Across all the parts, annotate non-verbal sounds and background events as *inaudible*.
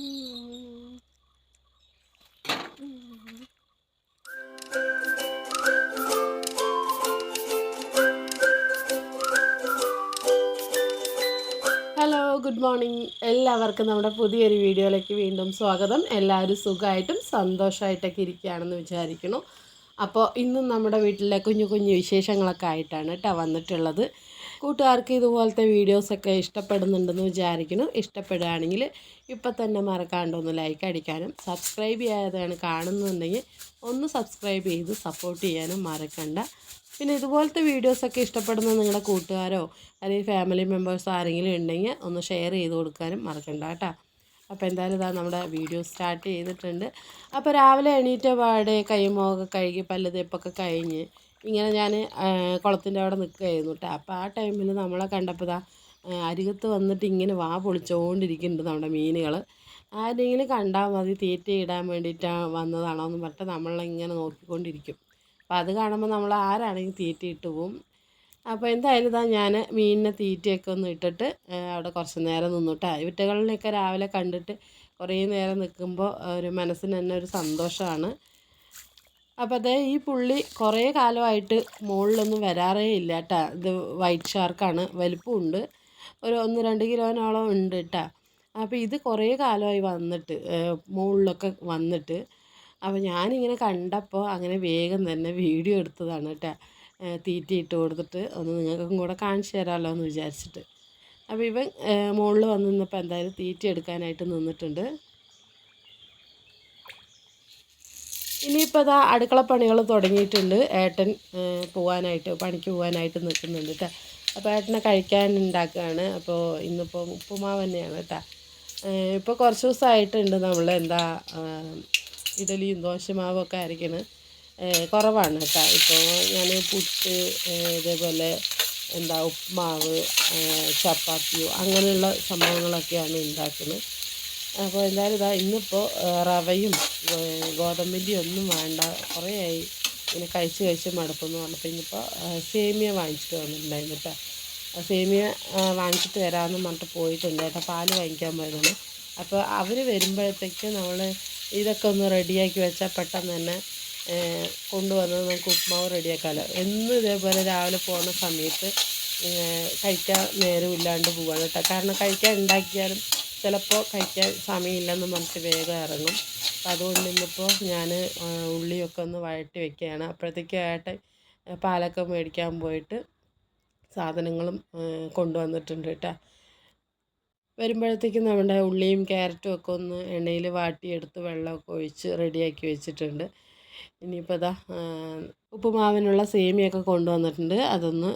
Hello good morning എല്ലാവർക്കും നമ്മുടെ പുതിയൊരു വീഡിയോയിലേക്ക് വീണ്ടും സ്വാഗതം. എല്ലാവരും സുഖമായിട്ടും സന്തോഷമായിട്ടൊക്കെ ഇരിക്കുകയാണെന്ന് വിചാരിക്കുന്നു. അപ്പോൾ ഇന്നും നമ്മുടെ വീട്ടിലെ കുഞ്ഞു കുഞ്ഞു വിശേഷങ്ങളൊക്കെ ആയിട്ടാണ് കേട്ടോ വന്നിട്ടുള്ളത്. കൂട്ടുകാർക്ക് ഇതുപോലത്തെ വീഡിയോസൊക്കെ ഇഷ്ടപ്പെടുന്നുണ്ടെന്ന് വിചാരിക്കുന്നു. ഇഷ്ടപ്പെടുകയാണെങ്കിൽ ഇപ്പം തന്നെ മറക്കാണ്ട് ഒന്ന് ലൈക്ക് അടിക്കാനും സബ്സ്ക്രൈബ് ചെയ്യാതെയാണ് കാണുന്നുണ്ടെങ്കിൽ ഒന്ന് സബ്സ്ക്രൈബ് ചെയ്ത് സപ്പോർട്ട് ചെയ്യാനും മറക്കണ്ട. പിന്നെ ഇതുപോലത്തെ വീഡിയോസൊക്കെ ഇഷ്ടപ്പെടുന്ന നിങ്ങളുടെ കൂട്ടുകാരോ അല്ലെങ്കിൽ ഫാമിലി മെമ്പേഴ്സ് ആരെങ്കിലും ഉണ്ടെങ്കിൽ ഒന്ന് ഷെയർ ചെയ്ത് കൊടുക്കാനും മറക്കണ്ട കേട്ടോ. അപ്പോൾ എന്തായാലും ഇതാ നമ്മുടെ വീഡിയോ സ്റ്റാർട്ട് ചെയ്തിട്ടുണ്ട്. അപ്പോൾ രാവിലെ എണീറ്റ പാടെ കൈമുഖമൊക്കെ കഴുകി പല്ല് തേപ്പൊക്കെ കഴിഞ്ഞ് ഇങ്ങനെ ഞാൻ കുളത്തിന്റെ അവിടെ നിൽക്കുകയായിരുന്നു കേട്ടോ. അപ്പോൾ ആ ടൈമിൽ നമ്മളെ കണ്ടപ്പോൾ ഇതാ അരികത്ത് വന്നിട്ട് ഇങ്ങനെ വാ പൊളിച്ചുകൊണ്ടിരിക്കുന്നുണ്ട് നമ്മുടെ മീനുകൾ. ആരെങ്കിലും കണ്ടാൽ മതി തീറ്റ ഇടാൻ വേണ്ടിയിട്ടാണ് വന്നതാണോ എന്ന് പറഞ്ഞിട്ട് നമ്മളിങ്ങനെ നോക്കിക്കൊണ്ടിരിക്കും. അപ്പോൾ അത് കാണുമ്പോൾ നമ്മൾ ആരാണെങ്കിൽ തീറ്റ ഇട്ട് പോവും. അപ്പോൾ എന്തായാലും ഇതാ ഞാൻ മീനിനെ തീറ്റയൊക്കെ ഒന്ന് ഇട്ടിട്ട് അവിടെ കുറച്ച് നേരം നിന്നിട്ടാ വിറ്റകളിലൊക്കെ രാവിലെ കണ്ടിട്ട് കുറേ നേരം നിൽക്കുമ്പോൾ ഒരു മനസ്സിന് തന്നെ ഒരു സന്തോഷമാണ്. അപ്പോൾ അതേ ഈ പുള്ളി കുറേ കാലമായിട്ട് മുകളിലൊന്നും വരാറേ ഇല്ല കേട്ടാ ഇത് വൈറ്റ് ഷാർക്കാണ് വലിപ്പമുണ്ട് ഒരു ഒന്ന് രണ്ട് കിലോനോളം ഉണ്ട് കേട്ടാ അപ്പോൾ ഇത് കുറേ കാലമായി വന്നിട്ട് മുകളിലൊക്കെ വന്നിട്ട്. അപ്പോൾ ഞാനിങ്ങനെ കണ്ടപ്പോൾ അങ്ങനെ വേഗം തന്നെ വീഡിയോ എടുത്തതാണ് കേട്ടോ തീറ്റി ഇട്ട് കൊടുത്തിട്ട് ഒന്ന് നിങ്ങൾക്കും കൂടെ കാണിച്ചു തരാമല്ലോ എന്ന് വിചാരിച്ചിട്ട്. അപ്പോൾ ഇവൻ മുകളിൽ വന്ന് നിന്നപ്പോൾ എന്തായാലും തീറ്റി എടുക്കാനായിട്ട് നിന്നിട്ടുണ്ട്. ഇനിയിപ്പോൾ അതാ അടുക്കള പണികൾ തുടങ്ങിയിട്ടുണ്ട്. ഏട്ടൻ പോകാനായിട്ട് പണിക്ക് പോകാനായിട്ട് നിൽക്കുന്നുണ്ട് കേട്ടോ അപ്പോൾ ഏട്ടനെ കഴിക്കാൻ ഉണ്ടാക്കുകയാണ്. അപ്പോൾ ഇന്നിപ്പോൾ ഉപ്പുമാവ് തന്നെയാണ് കേട്ടോ ഇപ്പോൾ കുറച്ച് ദിവസമായിട്ടുണ്ട് നമ്മൾ എന്താ ഇഡലിയും ദോശമാവും ഒക്കെ അരയ്ക്കണത് കുറവാണ് കേട്ടോ ഇപ്പോൾ ഞാൻ പുട്ട് ഇതേപോലെ എന്താ ഉപ്പുമാവ് ചപ്പാത്തിയോ അങ്ങനെയുള്ള സംഭവങ്ങളൊക്കെയാണ് ഉണ്ടാക്കുന്നത് അപ്പോൾ എന്തായാലും ഇതാ ഇന്നിപ്പോൾ റവയും ഗോതമ്പിന്റെ ഒന്നും വേണ്ട. കുറേ ആയി. ഇങ്ങനെ കഴിച്ച് കഴിച്ച് മടുപ്പെന്ന് പറഞ്ഞപ്പോൾ ഇന്നിപ്പോൾ സേമിയ വാങ്ങിച്ചിട്ട് വന്നിട്ടുണ്ടായിരുന്നു കേട്ടോ സേമിയ വാങ്ങിച്ചിട്ട് വരാമെന്ന് പറഞ്ഞിട്ട് പോയിട്ടുണ്ട് കേട്ടോ. പാൽ വാങ്ങിക്കാൻ പോയതാണ്. അപ്പോൾ അവർ വരുമ്പോഴത്തേക്ക് നമ്മൾ ഇതൊക്കെ ഒന്ന് റെഡിയാക്കി വെച്ചാൽ പെട്ടെന്ന് തന്നെ കൊണ്ടുവന്ന് നമുക്ക് ഉപ്മാവ് റെഡിയാക്കാമല്ലോ എന്നും ഇതേപോലെ രാവിലെ പോകുന്ന സമയത്ത് കഴിക്കാൻ നേരമില്ലാണ്ട് പോവാണ് കേട്ടോ കാരണം കഴിക്കാൻ ഉണ്ടാക്കിയാലും ചിലപ്പോൾ കഴിക്കാൻ സമയമില്ലെന്ന് പറഞ്ഞിട്ട് വേഗം ഇറങ്ങും. അപ്പോൾ അതുകൊണ്ട് ഇന്നിപ്പോൾ ഞാൻ ഉള്ളിയൊക്കെ ഒന്ന് വഴറ്റി വെക്കുകയാണ്. അപ്പോഴത്തേക്ക് ഏട്ടൻ പാലൊക്കെ മേടിക്കാൻ പോയിട്ട് സാധനങ്ങളും കൊണ്ടുവന്നിട്ടുണ്ട് കേട്ടോ. വരുമ്പോഴത്തേക്കും നമ്മുടെ ഉള്ളിയും ക്യാരറ്റും ഒക്കെ ഒന്ന് എണ്ണയിൽ വാട്ടിയെടുത്ത് വെള്ളമൊക്കെ ഒഴിച്ച് റെഡിയാക്കി വെച്ചിട്ടുണ്ട്. ഇനിയിപ്പോൾ ഇതാ ഉപ്പുമാവിനുള്ള സേമിയൊക്കെ കൊണ്ടുവന്നിട്ടുണ്ട്. അതൊന്ന്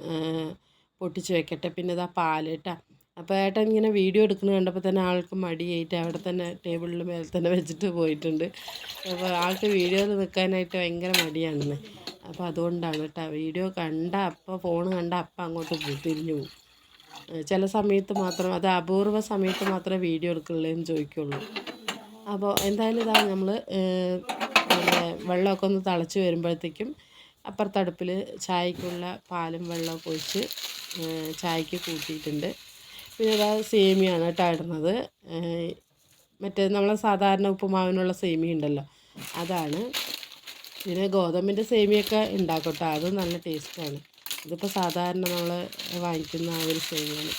പൊട്ടിച്ച് വെക്കട്ടെ. പിന്നെ ഇതാ പാൽ കേട്ടോ. അപ്പോൾ ഏട്ടൻ ഇങ്ങനെ വീഡിയോ എടുക്കുന്നത് കണ്ടപ്പോൾ തന്നെ ആൾക്ക് മടിയായിട്ട് അവിടെ തന്നെ ടേബിളിൽ മേലെ തന്നെ വെച്ചിട്ട് പോയിട്ടുണ്ട്. അപ്പോൾ ആൾക്ക് വീഡിയോയിൽ നിൽക്കാനായിട്ട് ഭയങ്കര മടിയാണെന്ന്. അപ്പോൾ അതുകൊണ്ടാണ് കേട്ടോ വീഡിയോ കണ്ട അപ്പോൾ ഫോൺ കണ്ട അപ്പം അങ്ങോട്ട് തിരിഞ്ഞു പോകും ചില സമയത്ത് മാത്രം അത് അപൂർവ സമയത്ത് മാത്രമേ വീഡിയോ എടുക്കുള്ളൂ ചോദിക്കുള്ളൂ. അപ്പോൾ എന്തായാലും ഇതാ നമ്മൾ വെള്ളമൊക്കെ ഒന്ന് തിളച്ച് വരുമ്പോഴത്തേക്കും അപ്പുറത്തടുപ്പിൽ ചായക്കുള്ള പാലും വെള്ളമൊക്കെ ഒഴിച്ച് ചായക്ക് കൂട്ടിയിട്ടുണ്ട്. പിന്നെ ഇതാ സേമിയാണ് കേട്ടോ ഇടുന്നത്. മറ്റേ നമ്മളെ സാധാരണ ഉപ്പുമാവിനുള്ള സേമിയ ഉണ്ടല്ലോ. അതാണ്. പിന്നെ ഗോതമ്പിന്റെ സേമിയൊക്കെ ഉണ്ടാക്കട്ടോ. അത് നല്ല ടേസ്റ്റാണ് ഇതിപ്പോൾ സാധാരണ നമ്മൾ വാങ്ങിക്കുന്ന ആ ഒരു സേമിയാണ്.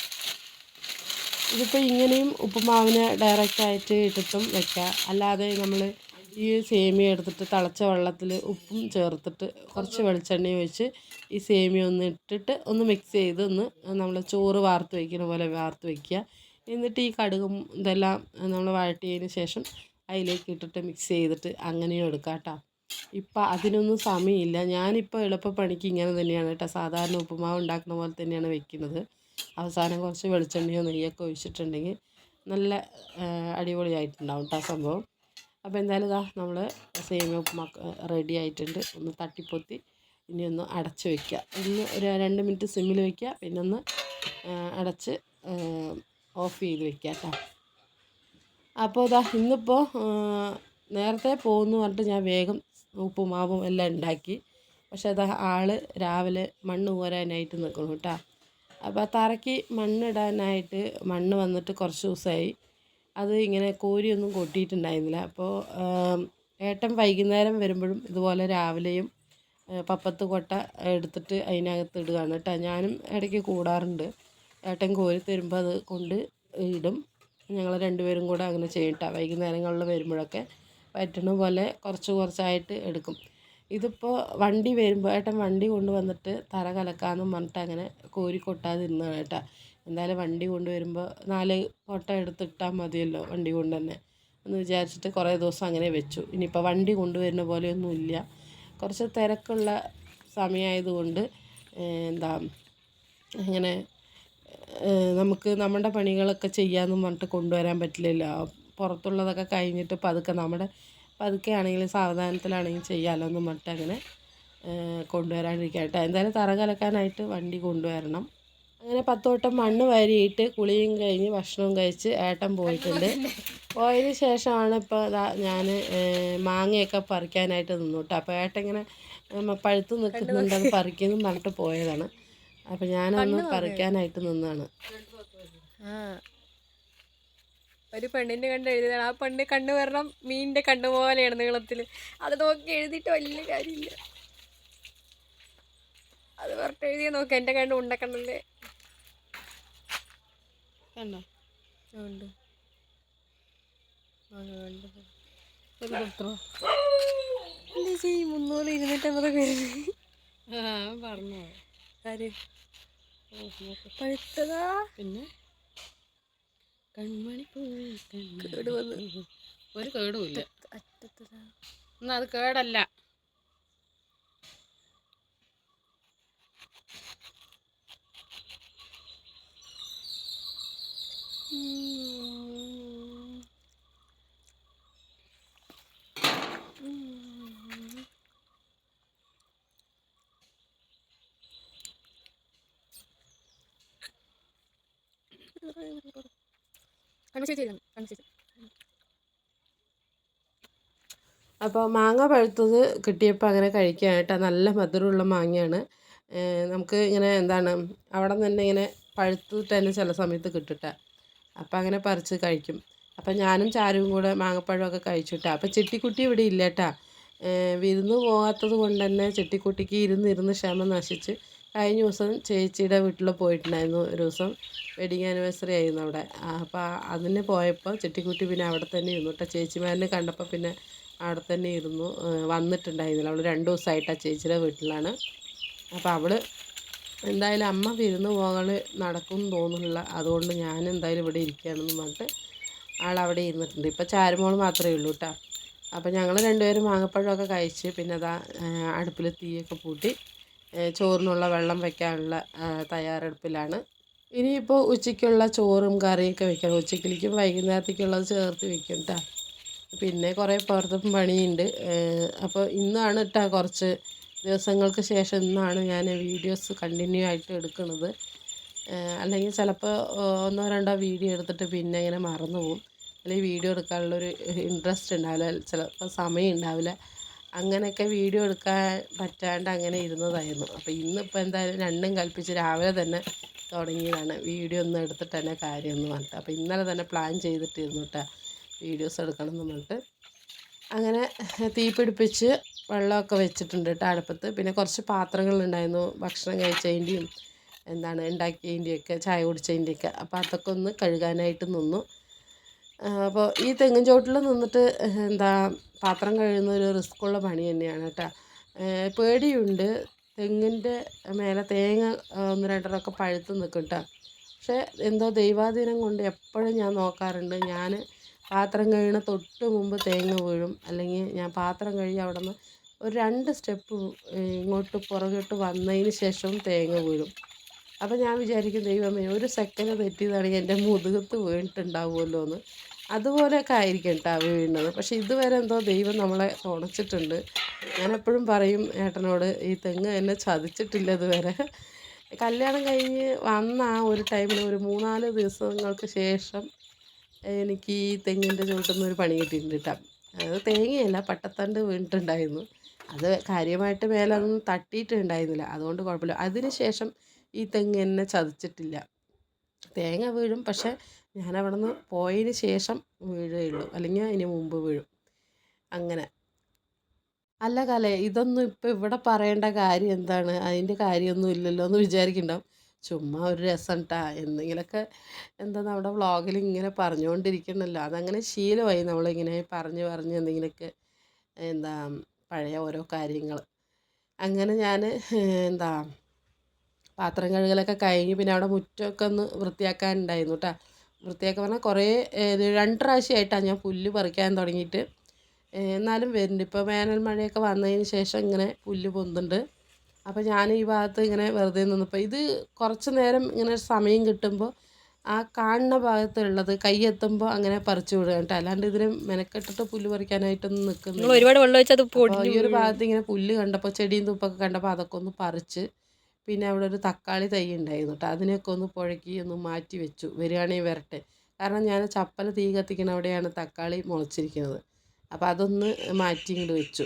ഇതിപ്പോൾ ഇങ്ങനെയും ഉപ്പുമാവിന് ഡയറക്റ്റായിട്ട് ഇട്ടിട്ടും വെക്കാം. അല്ലാതെ നമ്മൾ ഈ സേമിയ എടുത്തിട്ട് തിളച്ച വെള്ളത്തിൽ ഉപ്പും ചേർത്തിട്ട് കുറച്ച് വെളിച്ചെണ്ണ ഒഴിച്ച് ഈ സേമിയ ഒന്ന് ഇട്ടിട്ട് ഒന്ന് മിക്സ് ചെയ്ത് ഒന്ന് നമ്മൾ ചോറ് വാർത്ത് വയ്ക്കുന്ന പോലെ വാർത്ത് വയ്ക്കുക എന്നിട്ട് ഈ കടുകും ഇതെല്ലാം നമ്മൾ വഴട്ടിയതിന് ശേഷം അതിലേക്ക് ഇട്ടിട്ട് മിക്സ് ചെയ്തിട്ട് അങ്ങനെയും എടുക്കാം കേട്ടോ. ഇപ്പം അതിനൊന്നും സമയമില്ല. ഞാനിപ്പോൾ എളുപ്പപ്പണിക്ക് ഇങ്ങനെ തന്നെയാണ് കേട്ടോ. സാധാരണ ഉപ്പുമാവ് ഉണ്ടാക്കുന്ന പോലെ തന്നെയാണ് വെക്കുന്നത്. അവസാനം കുറച്ച് വെളിച്ചെണ്ണയോ നെയ്യൊക്കെ ഒഴിച്ചിട്ടുണ്ടെങ്കിൽ നല്ല അടിപൊളിയായിട്ടുണ്ടാവും കേട്ടോ സംഭവം. അപ്പോൾ എന്തായാലും ഇതാ നമ്മൾ സേമിയ ഉപ്പുമാ റെഡി ആയിട്ടുണ്ട്. ഒന്ന് തട്ടിപ്പൊത്തി ഇനി ഒന്ന് അടച്ച് വയ്ക്കുക ഒന്ന് ഒരു രണ്ട് മിനിറ്റ് സിമ്മിൽ വയ്ക്കുക പിന്നെ ഒന്ന് അടച്ച് ഓഫ് ചെയ്ത് വയ്ക്കുക കേട്ടോ. അപ്പോൾ ഇതാ ഇന്നിപ്പോൾ നേരത്തെ പോകുന്നു പറഞ്ഞിട്ട് ഞാൻ വേഗം ഉപ്പുമാവും എല്ലാം ഉണ്ടാക്കി. പക്ഷെ അത് ആൾ രാവിലെ മണ്ണ് കോരാനായിട്ട് നിൽക്കുന്നു കേട്ടോ. അപ്പോൾ തറയ്ക്ക് മണ്ണിടാനായിട്ട് മണ്ണ് വന്നിട്ട് കുറച്ച് ദിവസമായി. അത് ഇങ്ങനെ കോരിയൊന്നും കൊട്ടിയിട്ടുണ്ടായിരുന്നില്ല. അപ്പോൾ ഏട്ടൻ വൈകുന്നേരം വരുമ്പോഴും ഇതുപോലെ രാവിലെയും പപ്പത്ത് കൊട്ട എടുത്തിട്ട് അതിനകത്ത് ഇടുകയാണ് കേട്ടോ. ഞാനും ഇടയ്ക്ക് കൂടാറുണ്ട്. ഏട്ടൻ കോരി തരുമ്പോൾ അത് കൊണ്ട് ഇടും. ഞങ്ങൾ രണ്ടുപേരും കൂടെ അങ്ങനെ ചെയ്യും കേട്ടോ. വൈകുന്നേരങ്ങളിൽ വരുമ്പോഴൊക്കെ പറ്റണ പോലെ കുറച്ച് കുറച്ചായിട്ട് എടുക്കും. ഇതിപ്പോൾ വണ്ടി വരുമ്പോൾ ഏട്ടൻ വണ്ടി കൊണ്ടുവന്നിട്ട് തറ കലക്കാമെന്നും പറഞ്ഞിട്ട് അങ്ങനെ കോരി കൊട്ടാതിരുന്നതാണ് കേട്ടോ. എന്തായാലും വണ്ടി കൊണ്ടുവരുമ്പോൾ നാല് ഫോട്ടോ എടുത്തിട്ടാൽ മതിയല്ലോ വണ്ടി കൊണ്ട് തന്നെ എന്ന് വിചാരിച്ചിട്ട് കുറേ ദിവസം അങ്ങനെ വെച്ചു. ഇനിയിപ്പോൾ വണ്ടി കൊണ്ടുവരുന്ന പോലെയൊന്നുമില്ല. കുറച്ച് തിരക്കുള്ള സമയമായതുകൊണ്ട് എന്താ അങ്ങനെ നമുക്ക് നമ്മുടെ പണികളൊക്കെ ചെയ്യാമെന്നും പറഞ്ഞിട്ട് കൊണ്ടുവരാൻ പറ്റില്ലല്ലോ. പുറത്തുള്ളതൊക്കെ കഴിഞ്ഞിട്ട് പതുക്കെ നമ്മുടെ പതുക്കെ ആണെങ്കിലും സാവധാനത്തിലാണെങ്കിലും ചെയ്യാമല്ലോ എന്നും പറഞ്ഞിട്ട് അങ്ങനെ കൊണ്ടുവരാണ്ടിരിക്കട്ടെ എന്തായാലും തറ കലക്കാനായിട്ട് വണ്ടി കൊണ്ടുവരണം. അങ്ങനെ പത്തോട്ടം മണ്ണ് വാരിയിട്ട് കുളിയും കഴിഞ്ഞ് ഭക്ഷണവും കഴിച്ച് ഏട്ടൻ പോയിട്ടുണ്ട്. പോയതിന് ശേഷമാണ് ഇപ്പോൾ ഞാൻ മാങ്ങയൊക്കെ പറിക്കാനായിട്ട് നിന്നു കേട്ടോ. അപ്പോൾ ഏട്ടൻ ഇങ്ങനെ പഴുത്ത് നിൽക്കുന്നുണ്ട് അത് പറിക്കുന്നു പറഞ്ഞിട്ട് പോയതാണ്. അപ്പം ഞാനൊന്ന് പറിക്കാനായിട്ട് നിന്നാണ്. ഒരു പെണ്ണിന്റെ കണ്ട് എഴുതിയതാണ്. ആ പെണ്ണ് കണ്ണു വരണം മീനിന്റെ കണ്ണു പോലെയാണ് നീളത്തിൽ അത് നോക്കി എഴുതിയിട്ട് വലിയ കാര്യമില്ല. അത് പറഞ്ഞിട്ട് എഴുതിയ നോക്ക്. എന്റെ കണ്ണ് ഉണ്ടക്കണ്ണല്ലേ കണ്ടോ? ഉണ്ട്. ഒരു പത്രോ. എന്താ ചെയ്യും? മുന്നൂറ് ഇരുന്നൂറ്റമ്പതൊക്കെ വരുന്നത് പറഞ്ഞോ. ആര്? പഴുത്തതാ? പിന്നെ? കൺമണി കേട് വന്നു ഒരു കേടുമില്ല അറ്റത്തതാ. എന്നാ അത് കേടല്ല. അപ്പോൾ മാങ്ങ പഴുത്തത് കിട്ടിയപ്പോൾ അങ്ങനെ കഴിക്കാനായിട്ട്. നല്ല മധുരമുള്ള മാങ്ങയാണ്. നമുക്ക് ഇങ്ങനെ എന്താണ് അവിടെ നിന്ന് തന്നെ ഇങ്ങനെ പഴുത്തിട്ട് തന്നെ ചില സമയത്ത് കിട്ടിട്ട. അപ്പോൾ അങ്ങനെ പറിച്ച് കഴിക്കും. അപ്പം ഞാനും ചാരുവും കൂടെ മാങ്ങപ്പഴമൊക്കെ കഴിച്ചിട്ടാ. അപ്പം ചെട്ടിക്കുട്ടി ഇവിടെ ഇല്ല കേട്ടാ വിരുന്ന് പോകാത്തത് കൊണ്ട് തന്നെ ചെട്ടിക്കുട്ടിക്ക് ഇരുന്ന് ഇരുന്ന് ക്ഷമ നശിച്ച് കഴിഞ്ഞ ദിവസം ചേച്ചിയുടെ വീട്ടിൽ പോയിട്ടുണ്ടായിരുന്നു. ഒരു ദിവസം വെഡിങ് ആനിവേഴ്സറി ആയിരുന്നു അവിടെ. അപ്പോൾ അതിന് പോയപ്പോൾ ചെട്ടിക്കുട്ടി പിന്നെ അവിടെ തന്നെ ഇരുന്നു കേട്ടോ ചേച്ചിമാരനെ കണ്ടപ്പോൾ പിന്നെ അവിടെ തന്നെ ഇരുന്നു. വന്നിട്ടുണ്ടായിരുന്നില്ല. അവൾ രണ്ട് ദിവസമായിട്ടാണ് ചേച്ചിയുടെ വീട്ടിലാണ്. അപ്പോൾ അവൾ എന്തായാലും അമ്മ വിരുന്ന് പോകാൻ നടക്കും തോന്നുന്നില്ല. അതുകൊണ്ട് ഞാൻ എന്തായാലും ഇവിടെ ഇരിക്കുകയാണെന്ന് പറഞ്ഞിട്ട് ആളവിടെ ഇരുന്നിട്ടുണ്ട്. ഇപ്പോൾ ചാരുമോൾ മാത്രമേ ഉള്ളൂ കേട്ടോ. അപ്പോൾ ഞങ്ങൾ രണ്ടുപേരും മാങ്ങപ്പഴമൊക്കെ കഴിച്ച് പിന്നെ അതാ അടുപ്പിൽ തീയൊക്കെ പൂട്ടി ചോറിനുള്ള വെള്ളം വയ്ക്കാനുള്ള തയ്യാറെടുപ്പിലാണ്. ഇനിയിപ്പോൾ ഉച്ചയ്ക്കുള്ള ചോറും കറിയൊക്കെ വെക്കണം. ഉച്ചക്കിലേക്കും വൈകുന്നേരത്തേക്കുള്ളത് ചേർത്ത് വെക്കും കേട്ടോ. പിന്നെ കുറേ പുറത്തും പണിയുണ്ട്. അപ്പോൾ ഇന്നാണ് കേട്ടോ കുറച്ച് ദിവസങ്ങൾക്ക് ശേഷം ഇന്നാണ് ഞാൻ വീഡിയോസ് കണ്ടിന്യൂ ആയിട്ട് എടുക്കുന്നത്. അല്ലെങ്കിൽ ചിലപ്പോൾ ഒന്നോ രണ്ടോ വീഡിയോ എടുത്തിട്ട് പിന്നെ ഇങ്ങനെ മറന്നു പോകും. അല്ലെങ്കിൽ വീഡിയോ എടുക്കാനുള്ളൊരു ഇൻട്രസ്റ്റ് ഉണ്ടാവില്ല ചിലപ്പോൾ സമയം ഉണ്ടാവില്ല. അങ്ങനെയൊക്കെ വീഡിയോ എടുക്കാൻ പറ്റാണ്ട് അങ്ങനെ ഇരുന്നതായിരുന്നു. അപ്പോൾ ഇന്നിപ്പോൾ എന്തായാലും രണ്ടും കൽപ്പിച്ച് രാവിലെ തന്നെ തുടങ്ങിയതാണ്. വീഡിയോ ഒന്നും എടുത്തിട്ട് തന്നെ കാര്യം എന്ന് പറഞ്ഞിട്ട്. അപ്പോൾ ഇന്നലെ തന്നെ പ്ലാൻ ചെയ്തിട്ടിരുന്നു കേട്ടോ വീഡിയോസ് എടുക്കണം എന്ന് പറഞ്ഞിട്ട്. അങ്ങനെ തീ പിടിപ്പിച്ച് വെള്ളമൊക്കെ വെച്ചിട്ടുണ്ട് കേട്ടോ അടുപ്പത്ത്. പിന്നെ കുറച്ച് പാത്രങ്ങളുണ്ടായിരുന്നു. ഭക്ഷണം കഴിച്ചതിന്റെയും എന്താണ് ഉണ്ടാക്കിയതിന്റെയൊക്കെ ചായ കുടിച്ചതിന്റെയൊക്കെ അപ്പോൾ അതൊക്കെ ഒന്ന് കഴുകാനായിട്ട് നിന്നു. അപ്പോൾ ഈ തെങ്ങിൻ ചോട്ടിൽ നിന്നിട്ട് എന്താ പാത്രം കഴുകുന്ന ഒരു റിസ്ക്കുള്ള പണി തന്നെയാണ് കേട്ടോ. പേടിയുണ്ട്. തെങ്ങിന്റെ മേലെ തേങ്ങ ഒന്ന് രണ്ടരൊക്കെ പഴുത്ത് നിൽക്കും കേട്ടോ. പക്ഷേ എന്തോ ദൈവാധീനം കൊണ്ട് എപ്പോഴും ഞാൻ നോക്കാറുണ്ട്. ഞാൻ പാത്രം കഴുകണ തൊട്ട് മുമ്പ് തേങ്ങ വീഴും. അല്ലെങ്കിൽ ഞാൻ പാത്രം കഴുകി അവിടെ നിന്ന് ഒരു രണ്ട് സ്റ്റെപ്പ് ഇങ്ങോട്ട് പുറകോട്ട് വന്നതിന് ശേഷം തേങ്ങ വീഴും. അപ്പം ഞാൻ വിചാരിക്കും ദൈവമേ ഒരു സെക്കൻഡ് തെറ്റിയതാണെങ്കിൽ എന്റെ മുതുകത്ത് വീണിട്ടുണ്ടാവുമല്ലോ എന്ന് അതുപോലെയൊക്കെ ആയിരിക്കും കേട്ടോ വീഴുന്നത്. പക്ഷേ ഇതുവരെ എന്തോ ദൈവം നമ്മളെ തുണച്ചിട്ടുണ്ട്. ഞാൻ എപ്പോഴും പറയും ഏട്ടനോട് ഈ തെങ്ങ് എന്നെ ചതിച്ചിട്ടില്ല ഇതുവരെ. കല്യാണം കഴിഞ്ഞ് വന്ന ആ ഒരു ടൈമിൽ ഒരു മൂന്നാൽ ദിവസങ്ങൾക്ക് ശേഷം എനിക്ക് ഈ തെങ്ങിന്റെ ചുവട്ടിൽ നിന്ന് ഒരു പണി കിട്ടിയിട്ടുണ്ട് കേട്ടോ അത് തേങ്ങയല്ല പട്ടത്തണ്ട് വീണിട്ടുണ്ടായിരുന്നു. അത് കാര്യമായിട്ട് മേലൊന്നും തട്ടിയിട്ടുണ്ടായിരുന്നില്ല. അതുകൊണ്ട് കുഴപ്പമില്ല. അതിനുശേഷം ഈ തെങ്ങ് എന്നെ ചതിച്ചിട്ടില്ല. തേങ്ങ വീഴും. പക്ഷെ ഞാൻ അവിടെ നിന്ന് പോയതിന് ശേഷം വീഴുകയുള്ളൂ അല്ലെങ്കിൽ അതിന് മുമ്പ് വീഴും. അങ്ങനെ. അല്ല കലേ ഇതൊന്നും ഇപ്പം ഇവിടെ പറയേണ്ട കാര്യം എന്താണ്? അതിന്റെ കാര്യമൊന്നും ഇല്ലല്ലോ എന്ന് വിചാരിക്കുന്നുണ്ടാവും. ചുമ്മാ ഒരു രസം കേട്ടാ എന്തെങ്കിലുമൊക്കെ എന്താ നമ്മുടെ വ്ളോഗിൽ ഇങ്ങനെ പറഞ്ഞുകൊണ്ടിരിക്കണമല്ലോ അതങ്ങനെ ശീലമായി നമ്മളിങ്ങനെ പറഞ്ഞ് പറഞ്ഞ് എന്തെങ്കിലുമൊക്കെ എന്താ പഴയ ഓരോ കാര്യങ്ങൾ അങ്ങനെ ഞാൻ എന്താ പാത്രം കഴുകലൊക്കെ കഴിഞ്ഞ് പിന്നെ അവിടെ മുറ്റമൊക്കെ ഒന്ന് വൃത്തിയാക്കാനുണ്ടായിരുന്നു കേട്ടോ വൃത്തിയാക്കാൻ പറഞ്ഞാൽ കുറേ രണ്ട് പ്രാവശ്യമായിട്ടാണ് ഞാൻ പുല്ല് പറിക്കാൻ തുടങ്ങിയിട്ട്. എന്നാലും വരുന്നുണ്ട്. ഇപ്പോൾ വേനൽ മഴയൊക്കെ വന്നതിന് ശേഷം ഇങ്ങനെ പുല്ല് പൊന്തുണ്ട്. അപ്പോൾ ഞാൻ ഈ ഭാഗത്ത് ഇങ്ങനെ വെറുതെ നിന്നപ്പോൾ ഇത് കുറച്ച് നേരം ഇങ്ങനെ സമയം കിട്ടുമ്പോൾ ആ കാണുന്ന ഭാഗത്തുള്ളത് കൈ എത്തുമ്പോൾ അങ്ങനെ പറിച്ചു വിടുക കേട്ടോ. അല്ലാണ്ട് ഇതിന് മെനക്കെട്ടിട്ട് പുല്ല് പറിക്കാനായിട്ടൊന്നും നിങ്ങൾ നിൽക്കുന്നില്ല ഒരുപാട് വെള്ളം വെച്ചാൽ ഈ ഒരു ഭാഗത്ത് ഇങ്ങനെ പുല്ല് കണ്ടപ്പോൾ ചെടിയും തുപ്പൊക്കെ കണ്ടപ്പോൾ അതൊക്കെ ഒന്ന് പറിച്ച് പിന്നെ അവിടെ ഒരു തക്കാളി തൈ ഉണ്ടായിരുന്നു കേട്ടോ. അതിനെയൊക്കെ ഒന്ന് പുഴക്കി ഒന്ന് മാറ്റി വെച്ചു. വരികയാണെങ്കിൽ വരട്ടെ. കാരണം ഞാൻ ചപ്പല തീ കത്തിക്കണ അവിടെയാണ് തക്കാളി മുളച്ചിരിക്കുന്നത്. അപ്പോൾ അതൊന്ന് മാറ്റി ഇങ്ങോട്ട് വെച്ചു.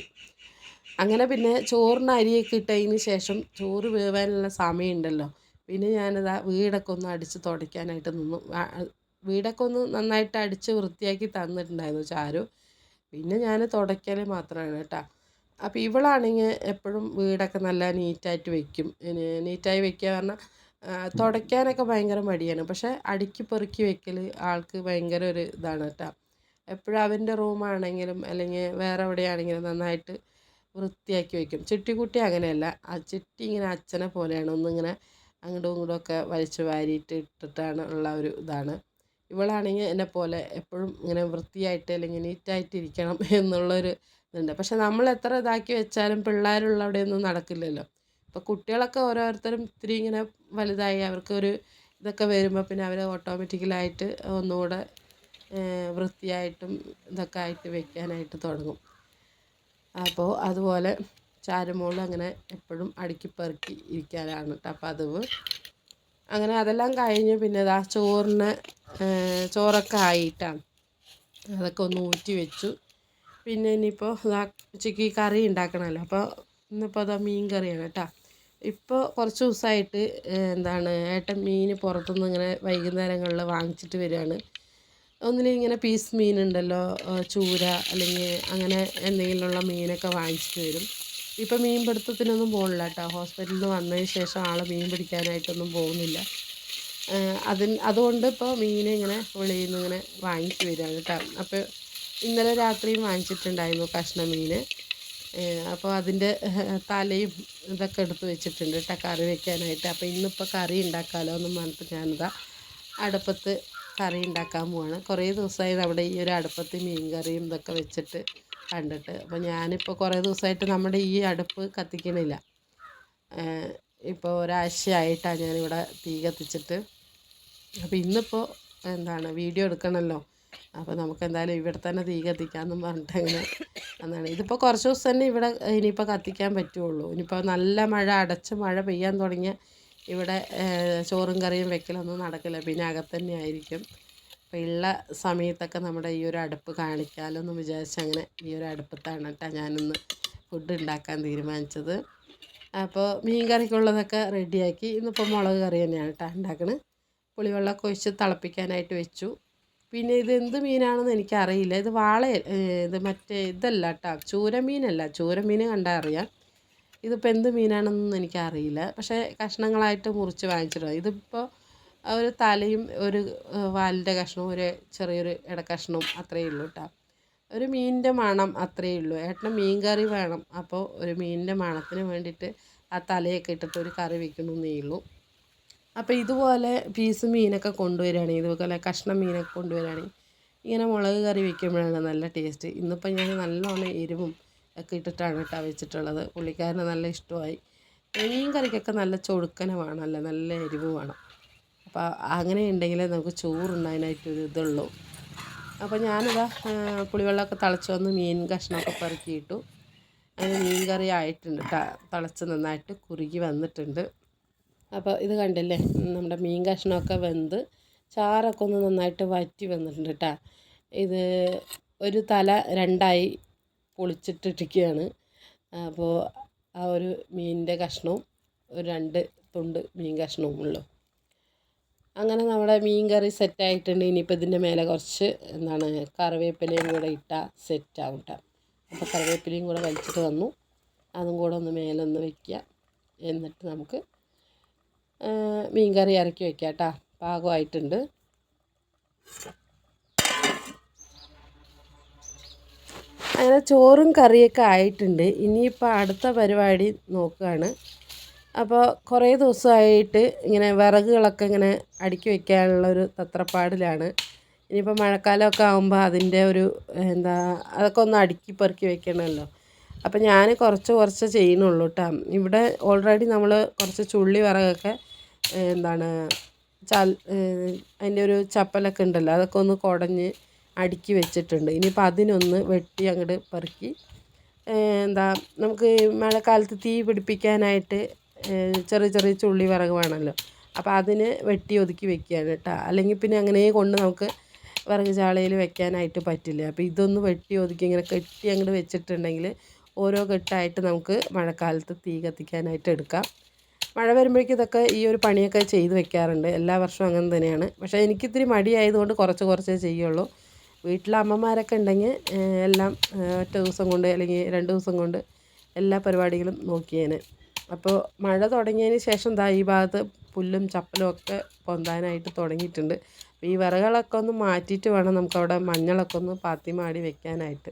അങ്ങനെ പിന്നെ ചോറിന് അരിയൊക്കെ ഇട്ടതിന് ശേഷം ചോറ് വേവാനുള്ള സമയമുണ്ടല്ലോ. പിന്നെ ഞാനിതാ വീടൊക്കെ ഒന്ന് അടിച്ച് തുടയ്ക്കാനായിട്ട് നിന്നു. വീടൊക്കെ ഒന്ന് നന്നായിട്ട് അടിച്ച് വൃത്തിയാക്കി തന്നിട്ടുണ്ടായിരുന്നു ചാരു. പിന്നെ ഞാൻ തുടയ്ക്കൽ മാത്രമാണ് കേട്ടോ. അപ്പോൾ ഇവളാണെങ്കിൽ എപ്പോഴും വീടൊക്കെ നല്ല നീറ്റായിട്ട് വെക്കും. നീറ്റായി വെക്കുക പറഞ്ഞാൽ തുടയ്ക്കാനൊക്കെ ഭയങ്കര മടിയാണ്. പക്ഷേ അടുക്കി പെറുക്കി വെക്കൽ ആൾക്ക് ഭയങ്കര ഒരു ഇതാണ് കേട്ടോ. എപ്പോഴും അവന്റെ റൂമാണെങ്കിലും അല്ലെങ്കിൽ വേറെ എവിടെയാണെങ്കിലും നന്നായിട്ട് വൃത്തിയാക്കി വെക്കും. ചിട്ടിക്കുട്ടി അങ്ങനെയല്ല. ആ ചിട്ടി ഇങ്ങനെ അച്ഛനെ പോലെയാണ്. ഒന്നിങ്ങനെ അങ്ങോട്ടും ഇങ്ങോട്ടും ഒക്കെ വലിച്ചു വാരിയിട്ട് ഇട്ടിട്ടാണ് ഉള്ള ഒരു ഇതാണ്. ഇവളാണെങ്കിൽ എന്നെ പോലെ എപ്പോഴും ഇങ്ങനെ വൃത്തിയായിട്ട് അല്ലെങ്കിൽ നീറ്റായിട്ട് ഇരിക്കണം *laughs* എന്നുള്ളൊരു ഇതുണ്ട്. പക്ഷെ നമ്മൾ എത്ര ഇതാക്കി വെച്ചാലും പിള്ളേരുള്ള അവിടെയൊന്നും നടക്കില്ലല്ലോ. ഇപ്പോൾ കുട്ടികളൊക്കെ ഓരോരുത്തരും ഇത്തിരി ഇങ്ങനെ വലുതായി അവർക്കൊരു ഇതൊക്കെ വരുമ്പോൾ പിന്നെ അവർ ഓട്ടോമാറ്റിക്കലായിട്ട് ഒന്നുകൂടെ വൃത്തിയായിട്ടും ഇതൊക്കെ ആയിട്ട് വെക്കാനായിട്ട് തുടങ്ങും. അപ്പോൾ അതുപോലെ ചാരുമോൾ അങ്ങനെ എപ്പോഴും അടുക്കി പെറുക്കി ഇരിക്കാനാണ് കേട്ടോ പതിവ് അങ്ങനെ അതെല്ലാം കഴിഞ്ഞ് പിന്നെ ഇതാ ചോറിന് ചോറൊക്കെ ആയിട്ടാണ്. അതൊക്കെ ഒന്ന് ഊറ്റി വെച്ചു. പിന്നെ ഇനിയിപ്പോൾ ഇതാ ഉച്ചയ്ക്ക് കറി ഉണ്ടാക്കണമല്ലോ. അപ്പോൾ ഇന്നിപ്പോൾ അതാ മീൻ കറിയാണ് കേട്ടോ. ഇപ്പോൾ കുറച്ച് ദിവസമായിട്ട് എന്താണ് ഏട്ടൻ മീൻ പുറത്തുനിന്ന് ഇങ്ങനെ വൈകുന്നേരങ്ങളിൽ വാങ്ങിച്ചിട്ട് വരികയാണ്. ഒന്നിലും ഇങ്ങനെ പീസ് മീനുണ്ടല്ലോ ചൂര അല്ലെങ്കിൽ അങ്ങനെ എന്തെങ്കിലുമുള്ള മീനൊക്കെ വാങ്ങിച്ചിട്ട് വരും. ഇപ്പം മീൻ പിടുത്തത്തിനൊന്നും പോകണില്ല കേട്ടോ ഹോസ്പിറ്റലിൽ നിന്ന് വന്നതിന് ശേഷം ആൾ മീൻ പിടിക്കാനായിട്ടൊന്നും പോകുന്നില്ല. അതിന് അതുകൊണ്ട് ഇപ്പോൾ മീൻ ഇങ്ങനെ വെളിയിൽ നിന്ന് ഇങ്ങനെ വാങ്ങിച്ച് വരികയാണ് കേട്ടോ അപ്പോൾ ഇന്നലെ രാത്രിയും വാങ്ങിച്ചിട്ടുണ്ടായിരുന്നു കഷ്ണ മീൻ അപ്പോൾ അതിന്റെ തലയും ഇതൊക്കെ എടുത്ത് വെച്ചിട്ടുണ്ട് കേട്ടോ കറി വെക്കാനായിട്ട്. അപ്പോൾ ഇന്നിപ്പോൾ കറി ഉണ്ടാക്കാമല്ലോ എന്നും പറഞ്ഞിട്ട് ഞാനിതാ അടുപ്പത്ത് കറി ഉണ്ടാക്കാൻ പോവാണ്. കുറേ ദിവസമായി അവിടെ ഈ ഒരു അടുപ്പത്ത് മീൻ കറിയും ഇതൊക്കെ വെച്ചിട്ട് കണ്ടിട്ട്. അപ്പോൾ ഞാനിപ്പോൾ കുറേ ദിവസമായിട്ട് നമ്മുടെ ഈ അടുപ്പ് കത്തിക്കണില്ല. ഇപ്പോൾ ഒരാഴ്ചയായിട്ടാണ് ഞാനിവിടെ തീ കത്തിച്ചിട്ട്. അപ്പോൾ ഇന്നിപ്പോൾ എന്താണ് വീഡിയോ എടുക്കണമല്ലോ അപ്പോൾ നമുക്ക് എന്തായാലും ഇവിടെ തന്നെ തീ കത്തിക്കാമെന്നും പറഞ്ഞിട്ട് അങ്ങനെ എന്നാണ് ഇതിപ്പോൾ കുറച്ച് ദിവസം തന്നെ ഇവിടെ ഇനിയിപ്പോൾ കത്തിക്കാൻ പറ്റുള്ളൂ. ഇനിയിപ്പോൾ നല്ല മഴ അടച്ച് മഴ പെയ്യാൻ തുടങ്ങിയ ഇവിടെ ചോറും കറിയും വെക്കലൊന്നും നടക്കില്ല. പിന്നെ അകത്തന്നെ ആയിരിക്കും. അപ്പോൾ ഉള്ള സമയത്തൊക്കെ നമ്മുടെ ഈ ഒരു അടുപ്പ് കാണിക്കാമല്ലോ എന്ന് വിചാരിച്ച് അങ്ങനെ ഈ ഒരു അടുപ്പത്താണ് കേട്ടോ ഞാനിന്ന് ഫുഡ് ഉണ്ടാക്കാൻ തീരുമാനിച്ചത്. അപ്പോൾ മീൻ കറിക്കുള്ളതൊക്കെ റെഡിയാക്കി ഇന്നിപ്പോൾ മുളക് കറി തന്നെയാണ് കേട്ടോ ഉണ്ടാക്കണത് പുളിവെള്ളമൊക്കെ ഒഴിച്ച് തിളപ്പിക്കാനായിട്ട് വെച്ചു. പിന്നെ ഇത് എന്ത് മീനാണെന്ന് എനിക്കറിയില്ല. ഇത് വാള ഇത് മറ്റേ ഇതല്ല കേട്ടോ ചൂരമീനല്ല. ചൂരമീൻ കണ്ടാൽ അറിയാം. ഇതിപ്പോൾ എന്ത് മീനാണെന്നൊന്നും എനിക്കറിയില്ല. പക്ഷേ കഷ്ണങ്ങളായിട്ട് മുറിച്ച് വാങ്ങിച്ചിട്ടുണ്ട് ഇതിപ്പോൾ ഒരു തലയും ഒരു വാലിന്റെ കഷ്ണവും ഒരു ചെറിയൊരു ഇടക്കഷ്ണവും അത്രയേ ഉള്ളൂ കേട്ടോ ഒരു മീനിന്റെ മണം അത്രയേ ഉള്ളൂ. ഏട്ടന് മീൻ കറി വേണം. അപ്പോൾ ഒരു മീനിന്റെ മണത്തിന് വേണ്ടിയിട്ട് ആ തലയൊക്കെ ഇട്ടിട്ട് ഒരു കറി വെക്കണമെന്നേ ഉള്ളൂ. അപ്പോൾ ഇതുപോലെ പീസ് മീനൊക്കെ കൊണ്ടുവരികയാണെങ്കിൽ ഇതുപോലെ കഷ്ണം മീനൊക്കെ കൊണ്ടുവരികയാണെങ്കിൽ ഇങ്ങനെ മുളക് കറി വെക്കുമ്പോഴാണ് നല്ല ടേസ്റ്റ്. ഇന്നിപ്പോൾ ഞാൻ നല്ലോണം എരിവും ഒക്കെ ഇട്ടിട്ടാണ് കേട്ടോ വെച്ചിട്ടുള്ളത്. പുള്ളിക്കാരന് നല്ല ഇഷ്ടമായി. മീൻ കറിക്കൊക്കെ നല്ല ചൊടുക്കനെ വേണമല്ലോ നല്ല എരിവ് വേണം. അപ്പോൾ അങ്ങനെ ഉണ്ടെങ്കിലേ നമുക്ക് ചോറുണ്ണാനായിട്ടൊരു ഇതുള്ളൂ. അപ്പോൾ ഞാനിതാ പുളിവെള്ളമൊക്കെ തിളച്ച് വന്ന് മീൻ കഷ്ണമൊക്കെ പെറുക്കിയിട്ടു. അങ്ങനെ മീൻ കറി ആയിട്ടുണ്ട് തിളച്ച് നന്നായിട്ട് കുറുകി വന്നിട്ടുണ്ട്. അപ്പോൾ ഇത് കണ്ടില്ലേ നമ്മുടെ മീൻ കഷ്ണമൊക്കെ വെന്ത് ചാറൊക്കെ ഒന്ന് നന്നായിട്ട് വറ്റി വന്നിട്ടുണ്ട് കേട്ടോ ഇത് ഒരു തല രണ്ടായി പൊളിച്ചിട്ടിരിക്കുകയാണ്. അപ്പോൾ ആ ഒരു മീനിന്റെ കഷ്ണവും ഒരു രണ്ട് തുണ്ട് മീൻ കഷ്ണവും ഉള്ളു അങ്ങനെ നമ്മുടെ മീൻ കറി സെറ്റായിട്ടുണ്ട്. ഇനിയിപ്പോൾ ഇതിന്റെ മേലെ കുറച്ച് എന്താണ് കറിവേപ്പിലയും കൂടെ ഇട്ടാൽ സെറ്റാവും കേട്ടോ അപ്പോൾ കറിവേപ്പിലയും കൂടെ വലിച്ചിട്ട് വന്നു. അതും കൂടെ ഒന്ന് മേലെ ഒന്ന് എന്നിട്ട് നമുക്ക് മീൻ കറി ഇറക്കി വെക്കാം കേട്ടോ പാകമായിട്ടുണ്ട് അങ്ങനെ ചോറും കറിയൊക്കെ ആയിട്ടുണ്ട്. ഇനിയിപ്പോൾ അടുത്ത പരിപാടി നോക്കുകയാണ് അപ്പോൾ കുറേ ദിവസമായിട്ട് ഇങ്ങനെ വിറകുകളൊക്കെ ഇങ്ങനെ അടുക്കി വയ്ക്കാനുള്ള ഒരു തത്രപ്പാടിലാണ്. ഇനിയിപ്പോൾ മഴക്കാലമൊക്കെ ആകുമ്പോൾ അതിന്റെ ഒരു എന്താ അതൊക്കെ ഒന്ന് അടുക്കി പെറുക്കി വെക്കണമല്ലോ. അപ്പോൾ ഞാൻ കുറച്ച് കുറച്ച് ചെയ്യുന്നുള്ളൂ കേട്ടോ ഇവിടെ ഓൾറെഡി നമ്മൾ കുറച്ച് ചുള്ളി വിറകൊക്കെ എന്താണ് ചാൽ അതിന്റെ ഒരു ചപ്പലൊക്കെ ഉണ്ടല്ലോ അതൊക്കെ ഒന്ന് കുടഞ്ഞ് അടുക്കി വെച്ചിട്ടുണ്ട്. ഇനിയിപ്പോൾ അതിനൊന്ന് വെട്ടി അങ്ങോട്ട് പെറുക്കി എന്താ നമുക്ക് മഴക്കാലത്ത് തീ പിടിപ്പിക്കാനായിട്ട് ചെറിയ ചെറിയ ചുള്ളി വിറക് വേണമല്ലോ അപ്പോൾ അതിന് വെട്ടി ഒതുക്കി വെക്കുകയാണ് കേട്ടോ അല്ലെങ്കിൽ പിന്നെ അങ്ങനെ കൊണ്ട് നമുക്ക് വിറക് ചാളയിൽ വെക്കാനായിട്ട് പറ്റില്ല. അപ്പോൾ ഇതൊന്ന് വെട്ടി ഒതുക്കി ഇങ്ങനെ കെട്ടി അങ്ങോട്ട് വെച്ചിട്ടുണ്ടെങ്കിൽ ഓരോ കെട്ടായിട്ട് നമുക്ക് മഴക്കാലത്ത് തീ കത്തിക്കാനായിട്ട് എടുക്കാം. മഴ വരുമ്പോഴേക്കും ഇതൊക്കെ ഈ ഒരു പണിയൊക്കെ ചെയ്ത് വെക്കാറുണ്ട്. എല്ലാ വർഷവും അങ്ങനെ തന്നെയാണ്. പക്ഷേ എനിക്കിത്തിരി മടിയായതുകൊണ്ട് കുറച്ച് കുറച്ചേ ചെയ്യുള്ളൂ. വീട്ടിലെ അമ്മമാരൊക്കെ ഉണ്ടെങ്കിൽ എല്ലാം ഒറ്റ ദിവസം കൊണ്ട് അല്ലെങ്കിൽ രണ്ട് ദിവസം കൊണ്ട് എല്ലാ പരിപാടികളും നോക്കിയേനെ. അപ്പോൾ മഴ തുടങ്ങിയതിന് ശേഷം ദാ ഈ ഭാഗത്ത് പുല്ലും ചപ്പലും ഒക്കെ പൊന്താനായിട്ട് തുടങ്ങിയിട്ടുണ്ട്. ഈ വിറകളൊക്കെ ഒന്ന് മാറ്റിയിട്ട് വേണം നമുക്കവിടെ മഞ്ഞളൊക്കെ ഒന്ന് പാത്തി മാടി വെക്കാനായിട്ട്.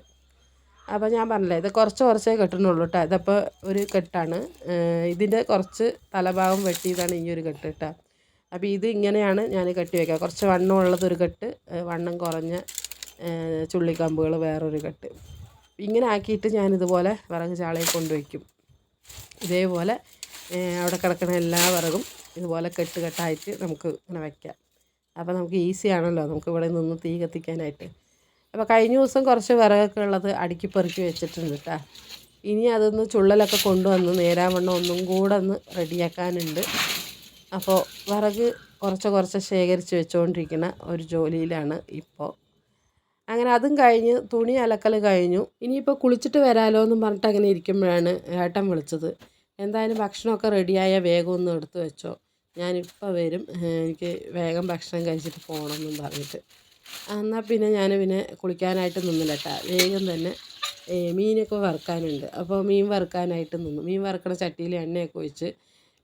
അപ്പോൾ ഞാൻ പറഞ്ഞില്ലേ ഇത് കുറച്ച് കുറച്ചേ കെട്ടണുള്ളൂ കേട്ടോ ഇതപ്പോൾ ഒരു കെട്ടാണ്. ഇതിന്റെ കുറച്ച് തലഭാഗം വെട്ടിയതാണ് ഈ ഒരു കെട്ട് കേട്ടോ അപ്പോൾ ഇത് ഇങ്ങനെയാണ് ഞാൻ കെട്ടി വെക്കുക കുറച്ച് വണ്ണമുള്ളത് ഒരു കെട്ട് വണ്ണം കുറഞ്ഞ ചുള്ളിക്കമ്പുകൾ വേറൊരു കെട്ട്. ഇങ്ങനെ ആക്കിയിട്ട് ഞാൻ ഇതുപോലെ വിറക് ചാളയിൽ കൊണ്ടുവയ്ക്കും ഇതേപോലെ അവിടെ കിടക്കുന്ന എല്ലാ വിറകും ഇതുപോലെ കെട്ട് കെട്ടായിട്ട് നമുക്ക് ഇങ്ങനെ വയ്ക്കാം അപ്പോൾ നമുക്ക് ഈസി ആണല്ലോ നമുക്ക് ഇവിടെ നിന്ന് തീ കത്തിക്കാനായിട്ട്. അപ്പോൾ കഴിഞ്ഞ ദിവസം കുറച്ച് വിറകൊക്കെ ഉള്ളത് അടുക്കി പെറുക്കി വെച്ചിട്ടുണ്ട് കേട്ടോ. ഇനി അതൊന്ന് ചുള്ളലൊക്കെ കൊണ്ടുവന്ന് നേരാവണ്ണം ഒന്നും കൂടെ ഒന്ന് റെഡിയാക്കാനുണ്ട്. അപ്പോൾ വിറക് കുറച്ച് കുറച്ച് ശേഖരിച്ച് വെച്ചുകൊണ്ടിരിക്കുന്ന ഒരു ജോലിയിലാണ് ഇപ്പോൾ അങ്ങനെ അതും കഴിഞ്ഞ് തുണി അലക്കൽ കഴിഞ്ഞു. ഇനിയിപ്പോൾ കുളിച്ചിട്ട് വരാലോ എന്നും പറഞ്ഞിട്ട് അങ്ങനെ ഇരിക്കുമ്പോഴാണ് ഏട്ടൻ വിളിച്ചത്. എന്തായാലും ഭക്ഷണമൊക്കെ റെഡിയായ വേഗം ഒന്ന് എടുത്തു വെച്ചോ. ഞാനിപ്പോൾ വരും. എനിക്ക് വേഗം ഭക്ഷണം കഴിച്ചിട്ട് പോകണമെന്നും പറഞ്ഞിട്ട്. എന്നാൽ പിന്നെ ഞാൻ പിന്നെ കുളിക്കാനായിട്ട് നിന്നില്ല കേട്ടോ വേഗം തന്നെ മീനൊക്കെ വറുക്കാനുണ്ട്. അപ്പോൾ മീൻ വറുക്കാനായിട്ട് നിന്നു. മീൻ വറുക്കണ ചട്ടിയിൽ എണ്ണയൊക്കെ ഒഴിച്ച്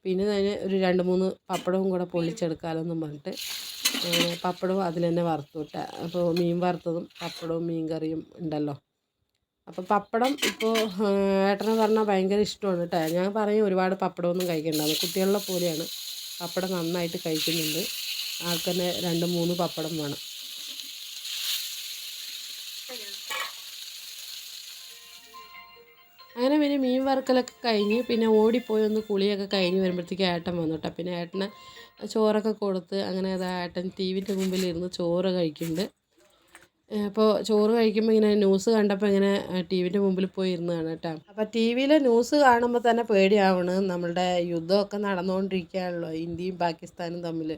പിന്നെ ഞാൻ ഒരു രണ്ട് മൂന്ന് പപ്പടവും കൂടെ പൊള്ളിച്ചെടുക്കാമെന്നും പറഞ്ഞിട്ട് പപ്പടവും അതിൽ തന്നെ വറുത്തു വിട്ട അപ്പോൾ മീൻ വറുത്തതും പപ്പടവും മീൻ കറിയും ഉണ്ടല്ലോ. അപ്പോൾ പപ്പടം ഇപ്പോൾ ഏട്ടനെ പറഞ്ഞാൽ ഭയങ്കര ഇഷ്ടമാണ് കേട്ടോ. ഞാൻ പറയും ഒരുപാട് പപ്പടമൊന്നും കഴിക്കണ്ടെന്ന് കുട്ടികളുടെ പോലെയാണ്. പപ്പടം നന്നായിട്ട് കഴിക്കുന്നുണ്ട്. ആൾക്കന്നെ രണ്ട് മൂന്ന് പപ്പടം വേണം. അങ്ങനെ പിന്നെ മീൻ വറുക്കലൊക്കെ കഴിഞ്ഞ് പിന്നെ ഓടിപ്പോയി ഒന്ന് കുളിയൊക്കെ കഴിഞ്ഞ് വരുമ്പോഴത്തേക്ക് ഏട്ടൻ വന്നു കേട്ടോ പിന്നെ ഏട്ടന് ചോറൊക്കെ കൊടുത്ത് അങ്ങനെ അത് ഏട്ടൻ ടി വിന്റെ മുമ്പിൽ ഇരുന്ന് ചോറ് കഴിക്കുന്നുണ്ട്. അപ്പോൾ ചോറ് കഴിക്കുമ്പോൾ ഇങ്ങനെ ന്യൂസ് കണ്ടപ്പോൾ ഇങ്ങനെ ടി വിന്റെ മുമ്പിൽ പോയി കേട്ടോ. അപ്പോൾ ടി വിയിലെ ന്യൂസ് കാണുമ്പോൾ തന്നെ പേടിയാവണ്. നമ്മളുടെ യുദ്ധമൊക്കെ നടന്നുകൊണ്ടിരിക്കുകയാണല്ലോ ഇന്ത്യയും പാകിസ്ഥാനും തമ്മിൽ.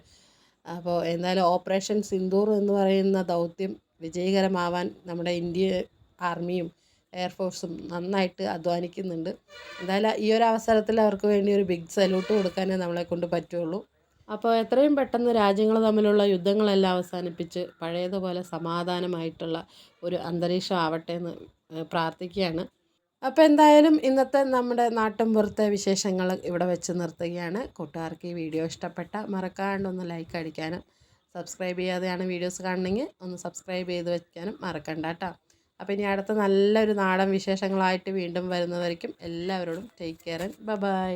അപ്പോൾ എന്തായാലും ഓപ്പറേഷൻ സിന്ദൂർ എന്ന് പറയുന്ന ദൗത്യം വിജയകരമാവാൻ നമ്മുടെ ഇന്ത്യ ആർമിയും എയർഫോഴ്സും നന്നായിട്ട് അധ്വാനിക്കുന്നുണ്ട്. എന്തായാലും ഈ ഒരു അവസരത്തിൽ അവർക്ക് വേണ്ടി ഒരു ബിഗ് സല്യൂട്ട് കൊടുക്കാനേ നമ്മളെ കൊണ്ട് പറ്റുള്ളൂ. അപ്പോൾ എത്രയും പെട്ടെന്ന് രാജ്യങ്ങൾ തമ്മിലുള്ള യുദ്ധങ്ങളെല്ലാം അവസാനിപ്പിച്ച് പഴയതുപോലെ സമാധാനമായിട്ടുള്ള ഒരു അന്തരീക്ഷം ആവട്ടെ എന്ന് പ്രാർത്ഥിക്കുകയാണ്. അപ്പോൾ എന്തായാലും ഇന്നത്തെ നമ്മുടെ നാട്ടും പുറത്തെ വിശേഷങ്ങൾ ഇവിടെ വെച്ച് നിർത്തുകയാണ്. കൂട്ടുകാർക്ക് ഈ വീഡിയോ ഇഷ്ടപ്പെട്ട മറക്കാണ്ട് ഒന്ന് ലൈക്ക് അടിക്കാനും സബ്സ്ക്രൈബ് ചെയ്യാതെയാണ് വീഡിയോസ് കാണണമെങ്കിൽ ഒന്ന് സബ്സ്ക്രൈബ് ചെയ്ത് വയ്ക്കാനും മറക്കണ്ട കേട്ടോ. അപ്പോൾ ഇനി അടുത്ത നല്ലൊരു നാടൻ വിശേഷങ്ങളായിട്ട് വീണ്ടും വരുന്നവരേക്കും എല്ലാവരോടും ടേക്ക് കെയർ ആൻഡ് ബൈ